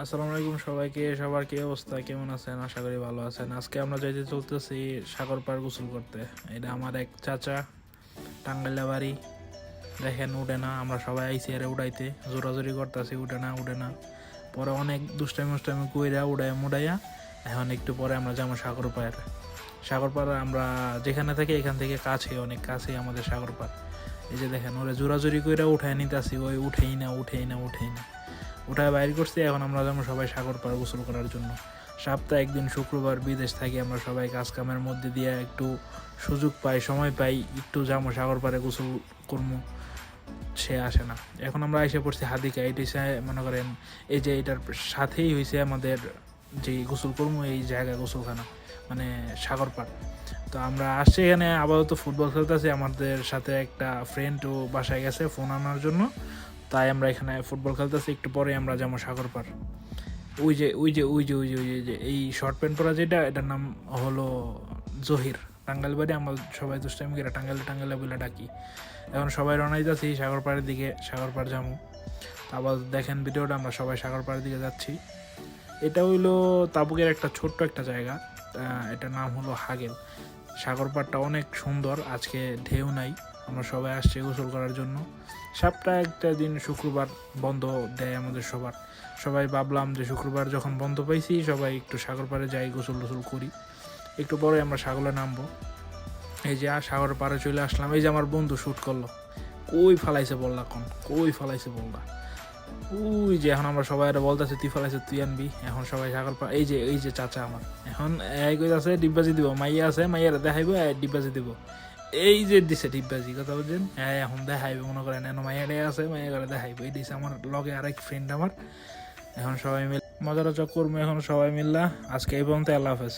আসসালামু আলাইকুম সবাইকে, সবার কি অবস্থা? কেমন আছেন? আশা করি ভালো আছেন। আজকে আমরা যাইতে চলতেছি সাগর পার গোসল করতে। এটা আমার এক চাচা টাঙ্গাইলা বাড়ি দেখেন, উঠে না, আমরা সবাই আইসি আরে উড়াইতে জোরাজোরি করতেছি, উঠে না উঠে না। পরে অনেক দুষ্টামি মুষ্টামি কইরা উড়াইয়া মুড়াইয়া এখন একটু পরে আমরা যাব সাগর পাড়। সাগর পাড় আমরা যেখানে থাকি, এখান থেকে কাছে, অনেক কাছেই আমাদের সাগর পাড়। এই যে দেখেন, ওরা জোরাজোরি কইরা উঠায় নিতেছি, ওই উঠেই না উঠেই না উঠেই না। উঠায় বাইর করছি, এখন আমরা যাব সবাই সাগর পাড় গোসল করার জন্য। সপ্তাহে একদিন শুক্রবার বিদেশ থাকি আমরা সবাই কাজ কামের মধ্যে দিয়ে একটু সুযোগ পাই, সময় পাই, একটু যাব সাগর পাড়ে গোসল করব সে আসে না। এখন আমরা এসে পড়ছি হাদিকা। এটি মনে করেন, এই যে এটার সাথেই হয়েছে আমাদের যে গোসল করব এই জায়গা গোসলখানা মানে সাগর পাড়। তো আমরা আসছি এখানে, আপাতত ফুটবল খেলতেছি। আমাদের সাথে একটা ফ্রেন্ডও বাসায় গেছে ফোন আনার জন্য। তাই আমরা এখানে ফুটবল খেলতেছি, একটু পরে আমরা যাব সাগর পাড়। ওই যে ওই যে ওই যে ওই যে, ওই যে- এই শর্ট প্যান্ট পরা যেটা, এটার নাম হলো জহির। টাঙ্গাইল বাড়ি আমরা সবাই দুষ্টামি করে টাঙ্গাইলে টাঙ্গাইলে বলে ডাকি। এখন সবাই রওনা দিতেছি, সাগর পাড়ের দিকে, সাগর পাড় যাব। আবার দেখেন ভিডিওটা, আমরা সবাই সাগর পাড়ের দিকে যাচ্ছি। এটা হইল তাবুকের একটা ছোট্ট একটা জায়গা এটার নাম হলো হাগেল। সাগর পাড়টা অনেক সুন্দর, আজকে ঢেউ নাই, আমরা সবাই আসছি গোসল করার জন্য। সপ্তাহে একটা দিন শুক্রবার বন্ধ দেয় আমাদের সবার। সবাই ভাবলাম যে শুক্রবার যখন বন্ধ পাইছি, সবাই একটু সাগর পাড়ে যাই, গোসল টোসল করি। একটু পরে আমরা সাগরে নামবো। এই যে আর সাগর পাড়ে চলে আসলাম। এই যে আমার বন্ধু শ্যুট করল। কই ফালাইছে বললা কোন? কই ফালাইছে বললা? ওই যে এখন আমরা সবাই এটা বলতেছে, তুই ফালাইছে, তুই আনবি। এখন সবাই সাগর পা এই যে এই যে চাচা আমার। এখন এই কই আছে ডিব্বাজি দিব। মাইয়া আছে, মাইয়ারা দেখাইবো ডিব্বাজি দিব। এই যে দিছে ডিব্বাজি কথা বলছেন হ্যাঁ এখন দেখাইবে, মনে করেন এখন মায়ের আছে, মাইয়া ঘরে দেখাইবে। এই দিছে আমার লগে আরেক ফ্রেন্ড আমার। এখন সবাই মিল মজার চক্কর এখন সবাই মিললা। আজকে এই পর্যন্ত, আল্লাহ হাফেজ।